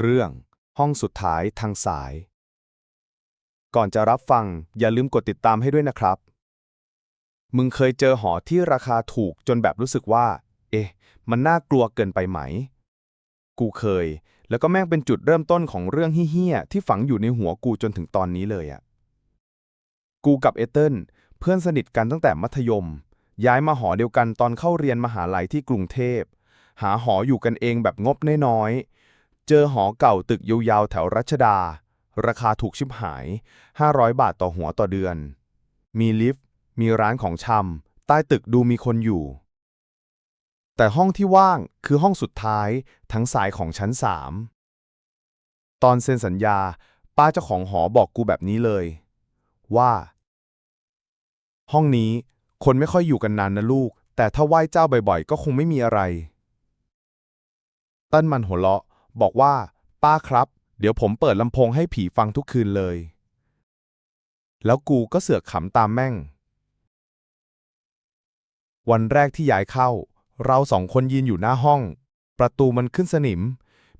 เรื่อง ห้องสุดท้ายทางสาย ก่อนจะรับฟัง อย่าลืมกดติดตามให้ด้วยนะครับ มึงเคยเจอหอที่ราคาถูกจนแบบรู้สึกว่า เอ๊ะ มันน่ากลัวเกินไปไหม กูเคย แล้วก็แม่งเป็นจุดเริ่มต้นของเรื่องเฮี้ยๆที่ฝังอยู่ในหัวกูจนถึงตอนนี้เลยอะกูกับเอเติลเพื่อนสนิทกันตั้งแต่มัธยม ย้ายมาหอเดียวกันตอนเข้าเรียนมหาลัยที่กรุงเทพ หาหออยู่กันเองแบบงบน้อย เจอหอเก่าตึกยาวๆแถวรัชดา ราคาถูกชิบหาย 500 บาทต่อหัวต่อเดือน มีลิฟต์ มีร้านของชำ ใต้ตึกดูมีคนอยู่ แต่ห้องที่ว่างคือห้องสุดท้ายทั้งสายของชั้นสามตอนเซ็นสัญญา ป้าเจ้าของหอบอกกูแบบนี้เลย ว่า ห้องนี้คนไม่ค่อยอยู่กันนานนะลูก แต่ถ้าไหว้เจ้าบ่อยๆ ก็คงไม่มีอะไร ตั้นมันหัวเราะ บอกว่า ป้าครับ เดี๋ยวผมเปิดลำโพงให้ผีฟังทุกคืนเลย แล้วกูก็เสือกขำตามแม่ง วันแรกที่ย้ายเข้า เราสองคนยืนอยู่หน้าห้อง ประตูมันขึ้นสนิม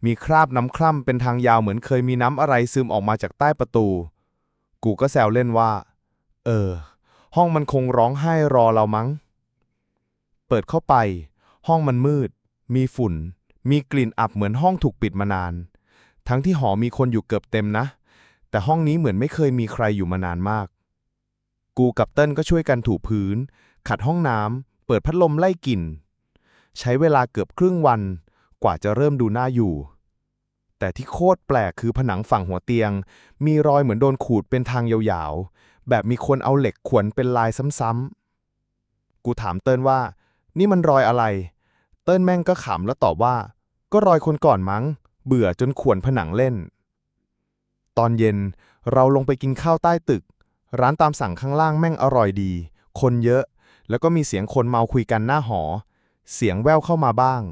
มีคราบน้ำคร่ำเป็นทางยาวเหมือนเคยมีน้ำอะไรซึมออกมาจากใต้ประตู กูก็แซวเล่นว่า เออ ห้องมันคงร้องไห้รอเรามั้ง เปิดเข้าไป ห้องมันมืด มีฝุ่น มีกลิ่นอับเหมือนห้องถูกปิดมานาน ทั้งที่หอมีคนอยู่เกือบเต็มนะ แต่ห้องนี้เหมือนไม่เคยมีใครอยู่มานานมาก กูกับเติ้ลก็ช่วยกันถูพื้น ขัดห้องน้ำเปิดพัดลมไล่กลิ่น ใช้เวลาเกือบครึ่งวัน กว่าจะเริ่มดูน่าอยู่ แต่ที่โคตรแปลกคือผนังฝั่งหัวเตียง มีรอยเหมือนโดนขูดเป็นทางยาวๆ แบบมีคนเอาเหล็กขวนเป็นลายซ้ำๆ กูถามเติ้ลว่า นี่มันรอยอะไร เติ้ลแม่งก็ขำแล้วตอบว่า ก็รอยคนก่อนมั้ง เบื่อจนขวนผนังเล่น ตอนเย็นเราลงไปกินข้าวใต้ตึก ร้านตามสั่งข้างล่างแม่งอร่อยดี คนเยอะ แล้วก็มีเสียงคนเมาคุยกันหน้าหอ เสียงแววเข้ามาบ้าง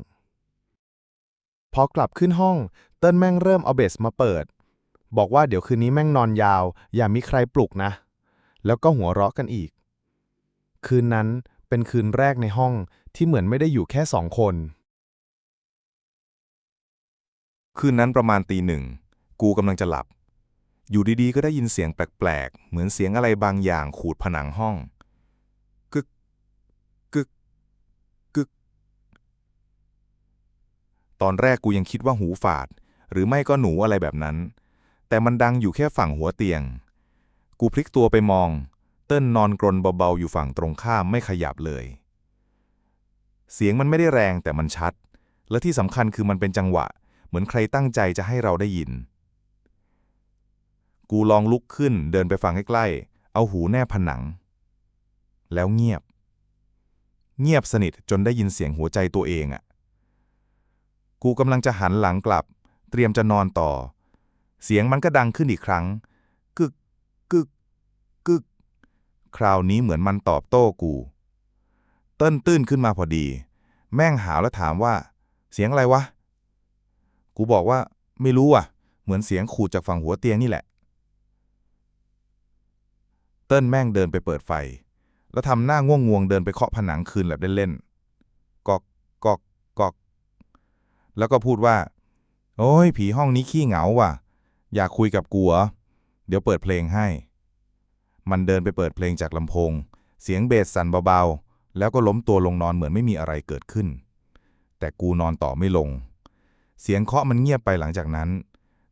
พอกลับขึ้นห้อง เติ้ลแม่งเริ่มเอาเบสมาเปิด บอกว่าเดี๋ยวคืนนี้แม่งนอนยาว อย่ามีใครปลุกนะ แล้วก็หัวเราะกันอีก คืนนั้นเป็นคืนแรกในห้อง ที่เหมือนไม่ได้อยู่แค่สองคน คืนนั้นประมาณตีหนึ่ง กูกำลังจะหลับ อยู่ดีๆ ก็ได้ยินเสียงแปลกๆ เหมือนเสียงอะไรบางอย่างขูดผนังห้อง กึก กึก กึก ตอนแรกกูยังคิดว่าหูฝาด หรือไม่ก็หนูอะไรแบบนั้น แต่มันดังอยู่แค่ฝั่งหัวเตียง กูพลิกตัวไปมอง เติ้ลนอนกรนเบาๆอยู่ฝั่งตรงข้ามไม่ขยับเลย เสียงมันไม่ได้แรงแต่มันชัด และที่สำคัญคือมันเป็นจังหวะ เหมือนใครตั้งใจจะให้เราได้ยิน กูลองลุกขึ้นเดินไปฟังใกล้ๆ เอาหูแนบผนัง แล้วเงียบ เงียบสนิทจนได้ยินเสียงหัวใจตัวเองอะ่ะ กูกำลังจะหันหลังกลับ เตรียมจะนอนต่อ เสียงมันก็ดังขึ้นอีกครั้ง กึก กึก กึก คราวนี้เหมือนมันตอบโต้กู ติ้นตื้นขึ้นมาพอดี แม่งหาวแล้วถามว่า เสียงอะไรวะ กูบอกว่า ไม่รู้อะ เหมือนเสียงขูดจากฝั่งหัวเตียงนี่แหละ เติ้ลแม่งเดินไปเปิดไฟ แล้วทำหน้าง่วงงวงๆเดินไปเคาะผนังคืนแบบเล่นๆกอกกอกกอก แล้วก็พูดว่า โอ้ย ผีห้องนี้ขี้เหงาว่ะ อยากคุยกับกูเหรอเดี๋ยวเปิดเพลงให้ มันเดินไปเปิดเพลงจากลำโพง เสียงเบสสั่นเบาๆ แล้วก็ล้มตัวลงนอนเหมือนไม่มีอะไรเกิดขึ้น แต่กูนอนต่อไม่ลง เสียงเคาะมันเงียบไปหลังจากนั้น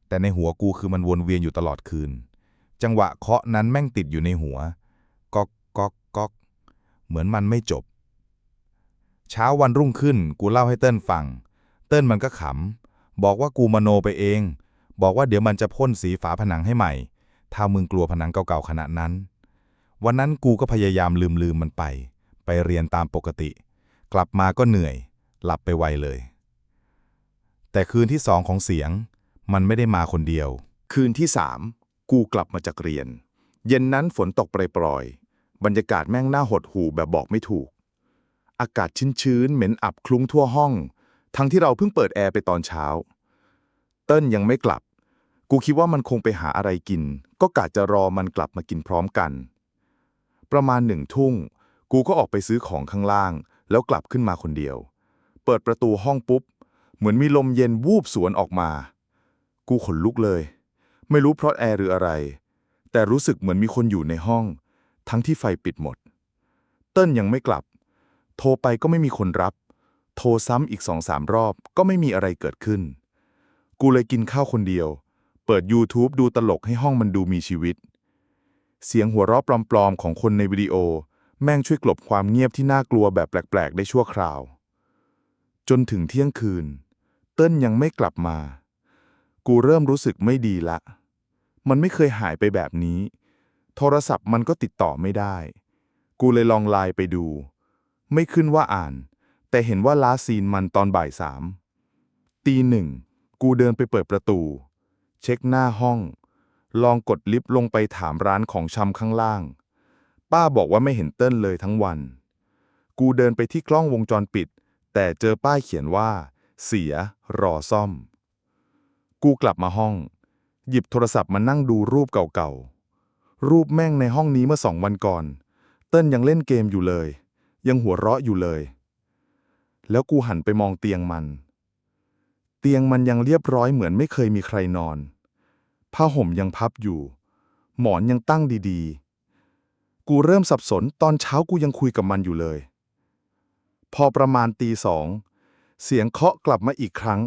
แต่ในหัวกูคือมันวนเวียนอยู่ตลอดคืน จังหวะเคาะนั้นแม่งติดอยู่ในหัวก๊อกก๊อกก๊อกเหมือนมันไม่จบ เช้าวันรุ่งขึ้น กูเล่าให้เติ้ลฟัง เติ้ลมันก็ขำ บอกว่ากูมโนไปเอง บอกว่าเดี๋ยวมันจะพ่นสีฝาผนังให้ใหม่ ถ้ามึงกลัวผนังเก่าๆขนาดนั้น วันนั้นกูก็พยายามลืมลืมๆมันไป ไปเรียนตามปกติ กลับมาก็เหนื่อย หลับไปไวเลย แต่คืนที่สองของเสียง มันไม่ได้มาคนเดียว คืนที่สามกูกลับมาจากเรียน เย็นนั้นฝนตกปรอยๆบรรยากาศแม่งน่าหดหู่แบบบอกไม่ถูก อากาศชื้นๆเหม็นอับคลุ้งทั่วห้อง ทั้งที่เราเพิ่งเปิดแอร์ไปตอนเช้า เติ้ลยังไม่กลับ กูคิดว่ามันคงไปหาอะไรกิน ก็กะจะรอมันกลับมากินพร้อมกัน ประมาณหนึ่งทุ่ง กูก็ออกไปซื้อของข้างล่าง แล้วกลับขึ้นมาคนเดียว เปิดประตูห้องปุ๊บ เหมือนมีลมเย็นวูบสวนออกมา กูขนลุกเลย ไม่รู้เพราะแอร์หรืออะไร แต่รู้สึกเหมือนมีคนอยู่ในห้อง ทั้งที่ไฟปิดหมด เติ้ลยังไม่กลับ โทรไปก็ไม่มีคนรับ โทรซ้ำอีกสองสามรอบก็ไม่มีอะไรเกิดขึ้น กูเลยกินข้าวคนเดียว เปิด YouTube ดูตลกให้ห้องมันดูมีชีวิต เสียงหัวเราะปลอมๆของคนในวิดีโอ แม่งช่วยกลบความเงียบที่น่ากลัวแบบแปลก ๆ ได้ชั่วคราว จนถึงเที่ยงคืน เติ้ลยังไม่กลับมา กูเริ่มรู้สึกไม่ดีละ มันไม่เคยหายไปแบบนี้ โทรศัพท์มันก็ติดต่อไม่ได้ กูเลยลองไลน์ไปดู ไม่ขึ้นว่าอ่าน แต่เห็นว่าลาซีนมันตอนบ่ายสามตีหนึ่ง กูเดินไปเปิดประตู เช็คหน้าห้อง ลองกดลิฟต์ลงไปถามร้านของชำข้างล่าง ป้าบอกว่าไม่เห็นเติ้ลเลยทั้งวัน กูเดินไปที่กล้องวงจรปิด แต่เจอป้ายเขียนว่า เสีย รอซ่อม กูกลับมาห้อง หยิบโทรศัพท์มานั่งดูรูปเก่าๆ รูปแม่งในห้องนี้เมื่อสองวันก่อน เติ้ลยังเล่นเกมอยู่เลย ยังหัวเราะอยู่เลย แล้วกูหันไปมองเตียงมัน เตียงมันยังเรียบร้อยเหมือนไม่เคยมีใครนอน ผ้าห่มยังพับอยู่ หมอนยังตั้งดีๆ กูเริ่มสับสนตอนเช้ากูยังคุยกับมันอยู่เลย พอประมาณตีสอง เสียงเคาะกลับมาอีกครั้ง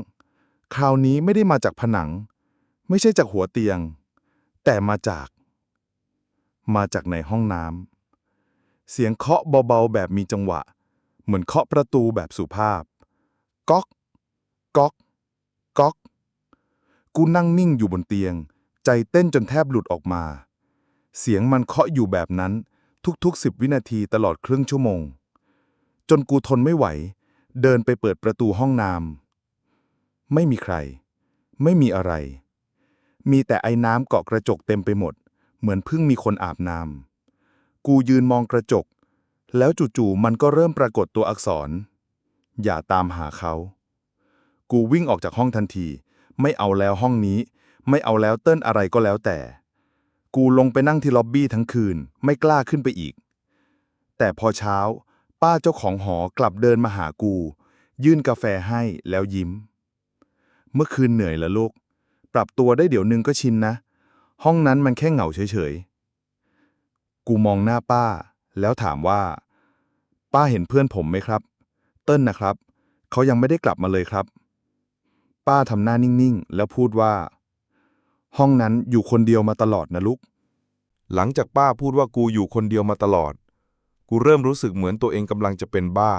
คราวนี้ไม่ได้มาจากผนัง ไม่ใช่จากหัวเตียง แต่มาจาก มาจากในห้องน้ำเสียงเคาะเบาๆแบบมีจังหวะ เหมือนเคาะประตูแบบสุภาพ ก๊อก ก๊อก ก๊อก กูนั่งนิ่งอยู่บนเตียง ใจเต้นจนแทบหลุดออกมา เสียงมันเคาะอยู่แบบนั้น ทุกๆสิบวินาทีตลอดครึ่งชั่วโมง จนกูทนไม่ไหว เดินไปเปิดประตูห้องน้ำไม่มีใคร ไม่มีอะไร มีแต่ไอ้น้ำเกาะกระจกเต็มไปหมด เหมือนเพิ่งมีคนอาบน้ำกูยืนมองกระจก แล้วจู่ๆมันก็เริ่มปรากฏตัวอักษร อย่าตามหาเขา กูวิ่งออกจากห้องทันที ไม่เอาแล้วห้องนี้ ไม่เอาแล้วเติ้ลอะไรก็แล้วแต่ กูลงไปนั่งที่ล็อบบี้ทั้งคืน ไม่กล้าขึ้นไปอีก แต่พอเช้า ป้าเจ้าของหอกลับเดินมาหากู ยื่นกาแฟให้แล้วยิ้ม เมื่อคืนเหนื่อยละลูก ปรับตัวได้เดี๋ยวนึงก็ชินนะ ห้องนั้นมันแค่เหงาเฉยๆ กูมองหน้าป้า แล้วถามว่า ป้าเห็นเพื่อนผมไหมครับ เติ้ลนะครับ เขายังไม่ได้กลับมาเลยครับ ป้าทำหน้านิ่งๆ แล้วพูดว่า ห้องนั้นอยู่คนเดียวมาตลอดนะลูก หลังจากป้าพูดว่ากูอยู่คนเดียวมาตลอด กูเริ่มรู้สึกเหมือนตัวเองกำลังจะเป็นบ้า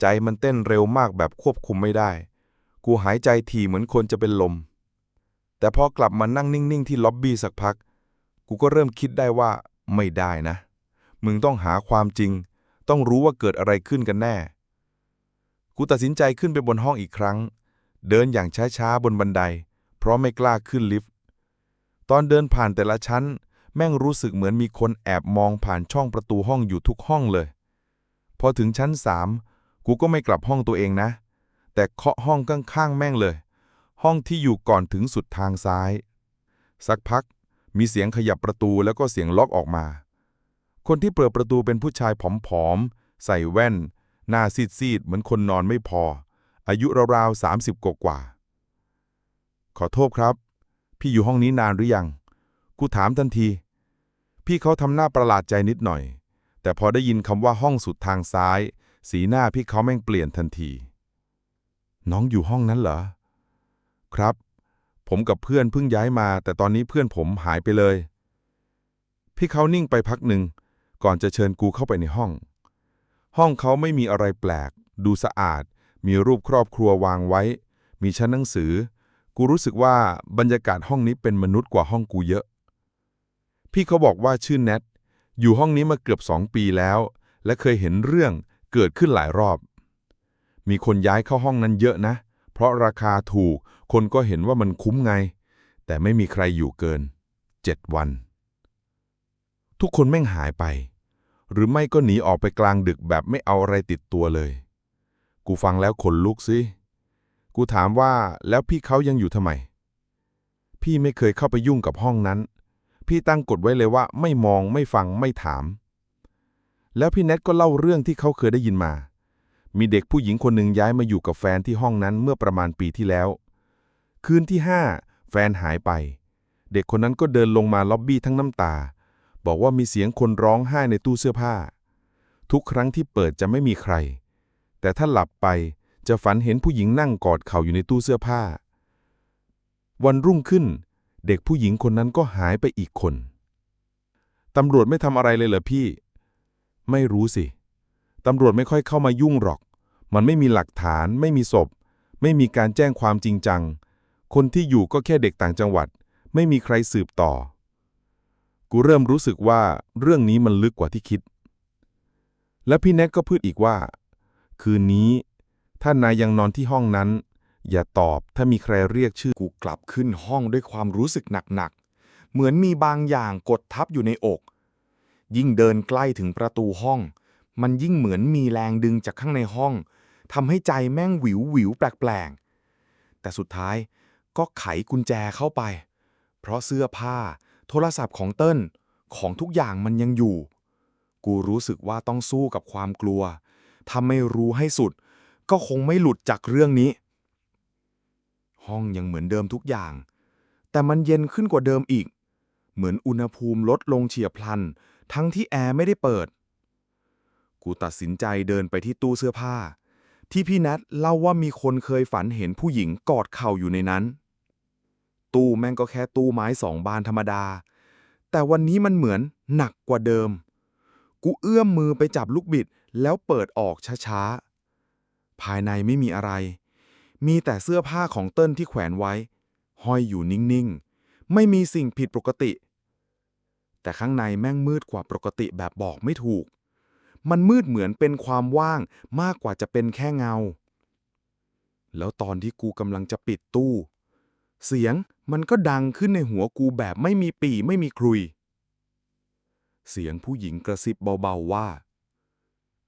ใจมันเต้นเร็วมากแบบควบคุมไม่ได้ กูหายใจถี่เหมือนคนจะเป็นลม แต่พอกลับมานั่งนิ่งๆที่ล็อบบี้สักพัก กูก็เริ่มคิดได้ว่าไม่ได้นะ มึงต้องหาความจริง ต้องรู้ว่าเกิดอะไรขึ้นกันแน่ กูตัดสินใจขึ้นไปบนห้องอีกครั้ง เดินอย่างช้าๆบนบันได เพราะไม่กล้าขึ้นลิฟต์ ตอนเดินผ่านแต่ละชั้น แม่งรู้สึกเหมือนมีคนแอบมองผ่านช่องประตูห้องอยู่ทุกห้องเลย พอถึงชั้นสามกูก็ไม่กลับห้องตัวเองนะ แต่เคาะห้องข้างๆแม่งเลย ห้องที่อยู่ก่อนถึงสุดทางซ้าย สักพักมีเสียงขยับประตูแล้วก็เสียงล็อกออกมา คนที่เปิดประตูเป็นผู้ชายผอมๆ ใส่แว่น หน้าซีดๆ เหมือนคนนอนไม่พอ อายุราวๆ30กว่า ขอโทษครับ พี่อยู่ห้องนี้นานหรือยัง กูถามทันที พี่เขาทำหน้าประหลาดใจนิดหน่อย แต่พอได้ยินคำว่าห้องสุดทางซ้าย สีหน้าพี่เขาแม่งเปลี่ยนทันที น้องอยู่ห้องนั้นเหรอ ครับ ผมกับเพื่อนเพิ่งย้ายมา แต่ตอนนี้เพื่อนผมหายไปเลย พี่เขานิ่งไปพักหนึ่ง ก่อนจะเชิญกูเข้าไปในห้อง ห้องเขาไม่มีอะไรแปลก ดูสะอาด มีรูปครอบครัววางไว้ มีชั้นหนังสือ กูรู้สึกว่าบรรยากาศห้องนี้เป็นมนุษย์กว่าห้องกูเยอะ พี่เขาบอกว่าชื่อแนทอยู่ห้องนี้มาเกือบสองปีแล้ว และเคยเห็นเรื่องเกิดขึ้นหลายรอบ มีคนย้ายเข้าห้องนั้นเยอะนะ เพราะราคาถูก คนก็เห็นว่ามันคุ้มไง แต่ไม่มีใครอยู่เกินเจ็ดวัน ทุกคนแม่งหายไป หรือไม่ก็หนีออกไปกลางดึกแบบไม่เอาอะไรติดตัวเลย กูฟังแล้วขนลุกสิ กูถามว่าแล้วพี่เขายังอยู่ทำไม พี่ไม่เคยเข้าไปยุ่งกับห้องนั้น พี่ตั้งกฎไว้เลยว่าไม่มองไม่ฟังไม่ถาม แล้วพี่แนทก็เล่าเรื่องที่เขาเคยได้ยินมา มีเด็กผู้หญิงคนหนึ่งย้ายมาอยู่กับแฟนที่ห้องนั้นเมื่อประมาณปีที่แล้ว คืนที่ห้าแฟนหายไป เด็กคนนั้นก็เดินลงมาล็อบบี้ทั้งน้ำตา บอกว่ามีเสียงคนร้องไห้ในตู้เสื้อผ้า ทุกครั้งที่เปิดจะไม่มีใคร แต่ถ้าหลับไป จะฝันเห็นผู้หญิงนั่งกอดเข่าอยู่ในตู้เสื้อผ้า วันรุ่งขึ้น เด็กผู้หญิงคนนั้นก็หายไปอีกคน ตำรวจไม่ทำอะไรเลยเหรอพี่ ไม่รู้สิ ตำรวจไม่ค่อยเข้ามายุ่งหรอก มันไม่มีหลักฐาน ไม่มีศพ ไม่มีการแจ้งความจริงจัง คนที่อยู่ก็แค่เด็กต่างจังหวัด ไม่มีใครสืบต่อ กูเริ่มรู้สึกว่าเรื่องนี้มันลึกกว่าที่คิด และพี่แน็กก็พูดอีกว่า คืนนี้ ถ้านายยังนอนที่ห้องนั้น อย่าตอบถ้ามีใครเรียกชื่อ กูกลับขึ้นห้องด้วยความรู้สึกหนักๆ เหมือนมีบางอย่างกดทับอยู่ในอก ยิ่งเดินใกล้ถึงประตูห้อง มันยิ่งเหมือนมีแรงดึงจากข้างในห้องทำให้ใจแม่งหวิวหวิวแปลกๆ แต่สุดท้ายก็ไขกุญแจเข้าไป เพราะเสื้อผ้า โทรศัพท์ของเติ้ลของทุกอย่างมันยังอยู่ กูรู้สึกว่าต้องสู้กับความกลัว ถ้าไม่รู้ให้สุด ก็คงไม่หลุดจากเรื่องนี้ ห้องยังเหมือนเดิมทุกอย่าง แต่มันเย็นขึ้นกว่าเดิมอีก เหมือนอุณหภูมิลดลงเฉียบพลัน ทั้งที่แอร์ไม่ได้เปิด กูตัดสินใจเดินไปที่ตู้เสื้อผ้า ที่พี่นัทเล่าว่ามีคนเคยฝันเห็นผู้หญิงกอดเข่าอยู่ในนั้น ตู้แม่งก็แค่ตู้ไม้สองบานธรรมดา แต่วันนี้มันเหมือนหนักกว่าเดิม กูเอื้อมมือไปจับลูกบิดแล้วเปิดออกช้าๆ ภายในไม่มีอะไร มีแต่เสื้อผ้าของเติ้ลที่แขวนไว้ ห้อยอยู่นิ่งๆ ไม่มีสิ่งผิดปกติ แต่ข้างในแม่งมืดกว่าปกติแบบบอกไม่ถูก มันมืดเหมือนเป็นความว่างมากกว่าจะเป็นแค่เงา แล้วตอนที่กูกำลังจะปิดตู้ เสียงมันก็ดังขึ้นในหัวกูแบบไม่มีปีไม่มีครุย เสียงผู้หญิงกระซิบเบาๆว่า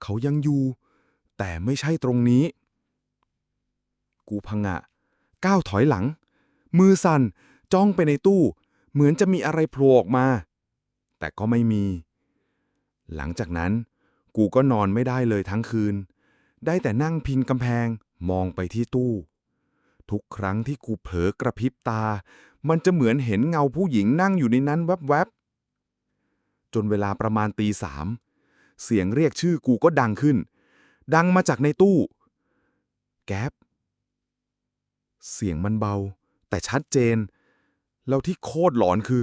เขายังอยู่ แต่ไม่ใช่ตรงนี้ กูพังะ ก้าวถอยหลัง มือสั่นจ้องไปในตู้ เหมือนจะมีอะไรโผล่ออกมา แต่ก็ไม่มี หลังจากนั้น กูก็นอนไม่ได้เลยทั้งคืน ได้แต่นั่งพิงกำแพงมองไปที่ตู้ ทุกครั้งที่กูเผลอกระพริบตา มันจะเหมือนเห็นเงาผู้หญิงนั่งอยู่ในนั้นแวบๆจนเวลาประมาณตีสามเสียงเรียกชื่อกูก็ดังขึ้น ดังมาจากในตู้ แก๊ปเสียงมันเบา แต่ชัดเจน แล้วที่โคตรหลอนคือ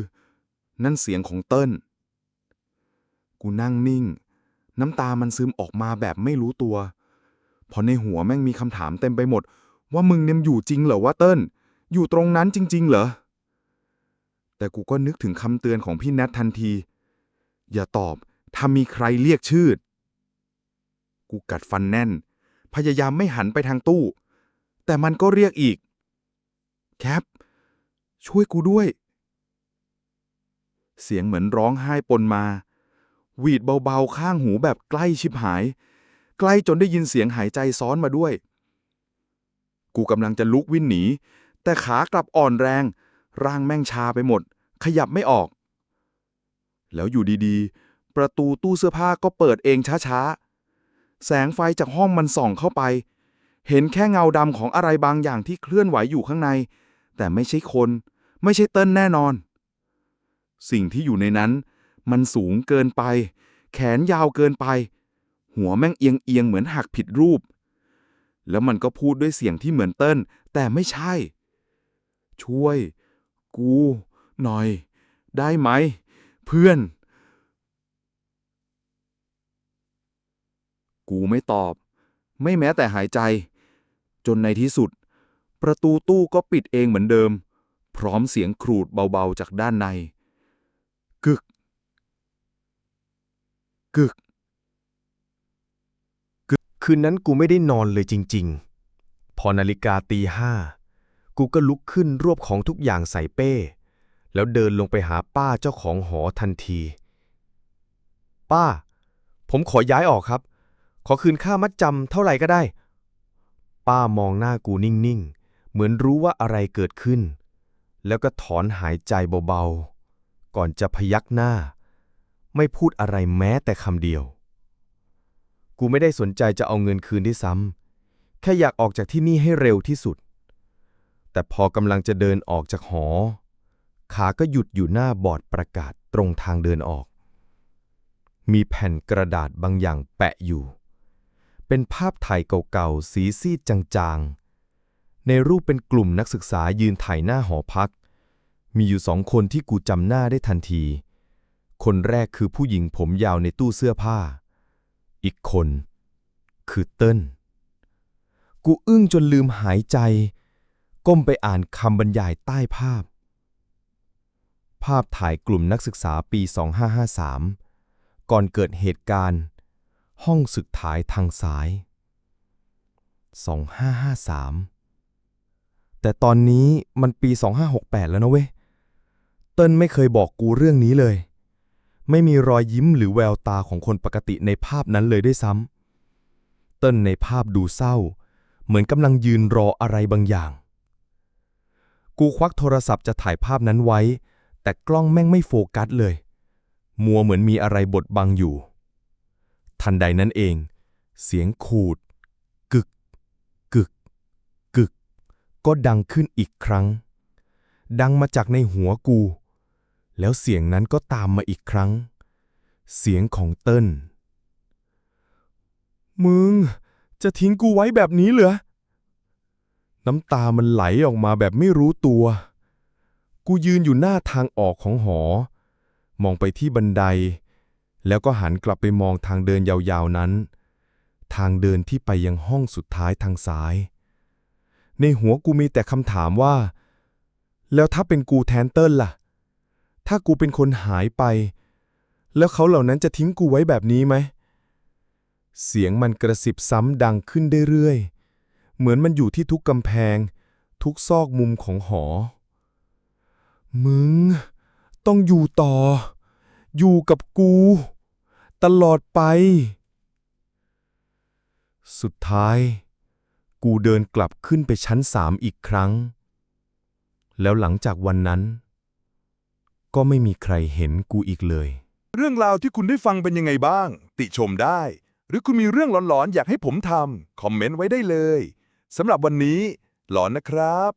นั่นเสียงของเติ้ลกูนั่งนิ่ง น้ำตามันซึมออกมาแบบไม่รู้ตัวเพราะในหัวแม่งมีคำถามเต็มไปหมด ว่ามึงเนี่ยอยู่จริงเหรอวะเติ้ลอยู่ตรงนั้นจริง ๆ เหรอ แต่กูก็นึกถึงคำเตือนของพี่แนททันที อย่าตอบถ้ามีใครเรียกชื่อ กูกัดฟันแน่น พยายามไม่หันไปทางตู้ แต่มันก็เรียกอีก แคป ช่วยกูด้วย เสียงเหมือนร้องไห้ปนมา หวีดเบาๆ ข้างหูแบบใกล้ชิบหาย ใกล้จนได้ยินเสียงหายใจซ้อนมาด้วย กูกำลังจะลุกวิ่นหนี แต่ขากลับอ่อนแรง ร่างแม่งชาไปหมด ขยับไม่ออก แล้วอยู่ดีๆ ประตูตู้เสื้อผ้าก็เปิดเองช้าๆ แสงไฟจากห้องมันส่องเข้าไป เห็นแค่เงาดำของอะไรบางอย่างที่เคลื่อนไหวอยู่ข้างใน แต่ไม่ใช่คน ไม่ใช่เติ้ลแน่นอน สิ่งที่อยู่ในนั้น มันสูงเกินไป แขนยาวเกินไป หัวแม่งเอียงเอียงเหมือนหักผิดรูป แล้วมันก็พูดด้วยเสียงที่เหมือนเติ้ลแต่ไม่ใช่ ช่วย กู หน่อย ได้ไหม เพื่อน กูไม่ตอบ ไม่แม้แต่หายใจ จนในที่สุด ประตูตู้ก็ปิดเองเหมือนเดิม พร้อมเสียงครูดเบาๆจากด้านใน กึก กึก คืนนั้นกูไม่ได้นอนเลยจริง ๆ พอนาฬิกาตีห้ากูก็ลุกขึ้นรวบของทุกอย่างใส่เป้ แล้วเดินลงไปหาป้าเจ้าของหอทันที ป้า ผมขอย้ายออกครับ ขอคืนค่ามัดจำเท่าไหร่ก็ได้ ป้ามองหน้ากูนิ่งๆ เหมือนรู้ว่าอะไรเกิดขึ้น แล้วก็ถอนหายใจเบาๆ ก่อนจะพยักหน้า ไม่พูดอะไรแม้แต่คำเดียว กูไม่ได้สนใจจะเอาเงินคืนที่ซ้ำแค่อยากออกจากที่นี่ให้เร็วที่สุด แต่พอกำลังจะเดินออกจากหอ ขาก็หยุดอยู่หน้าบอร์ดประกาศตรงทางเดินออก มีแผ่นกระดาษบางอย่างแปะอยู่ เป็นภาพถ่ายเก่าๆ สีซีดจางๆ ในรูปเป็นกลุ่มนักศึกษายืนถ่ายหน้าหอพัก มีอยู่สองคนที่กูจำหน้าได้ทันที คนแรกคือผู้หญิงผมยาวในตู้เสื้อผ้า อีกคน คือเติ้ล กูอึ้งจนลืมหายใจ ก้มไปอ่านคำบรรยายใต้ภาพ ภาพถ่ายกลุ่มนักศึกษาปี 2553 ก่อนเกิดเหตุการณ์ ห้องสุดท้ายทางซ้าย 2553 แต่ตอนนี้มันปี 2568 แล้วนะเว้ย เติ้ลไม่เคยบอกกูเรื่องนี้เลย ไม่มีรอยยิ้มหรือแววตาของคนปกติในภาพนั้นเลยด้วยซ้ำ เติ้ลในภาพดูเศร้า เหมือนกำลังยืนรออะไรบางอย่าง กูควักโทรศัพท์จะถ่ายภาพนั้นไว้ แต่กล้องแม่งไม่โฟกัสเลย มัวเหมือนมีอะไรบดบังอยู่ ทันใดนั้นเอง เสียงขูด กึก กึก กึก ก็ดังขึ้นอีกครั้ง ดังมาจากในหัวกู แล้วเสียงนั้นก็ตามมาอีกครั้ง เสียงของเติ้ลมึง จะทิ้งกูไว้แบบนี้เหรอ น้ำตามันไหลออกมาแบบไม่รู้ตัว กูยืนอยู่หน้าทางออกของหอ มองไปที่บันได แล้วก็หันกลับไปมองทางเดินยาวๆนั้น ทางเดินที่ไปยังห้องสุดท้ายทางซ้าย ในหัวกูมีแต่คำถามว่า แล้วถ้าเป็นกูแทนเติ้ลล่ะ ถ้ากูเป็นคนหายไป แล้วเขาเหล่านั้นจะทิ้งกูไว้แบบนี้ไหม เสียงมันกระสิบซ้ำดังขึ้นเรื่อยๆ เหมือนมันอยู่ที่ทุกกำแพง ทุกซอกมุมของหอ มึง ต้องอยู่ต่อ อยู่กับกู ตลอดไป สุดท้าย กูเดินกลับขึ้นไปชั้นสามอีกครั้ง แล้วหลังจากวันนั้น ก็ไม่มีใครเห็นกูอีกเลย เรื่องราวที่คุณได้ฟังเป็นยังไงบ้าง ติชมได้ หรือคุณมีเรื่องหลอนๆ อยากให้ผมทำคอมเมนต์ไว้ได้เลยสำหรับวันนี้ หลอนนะครับ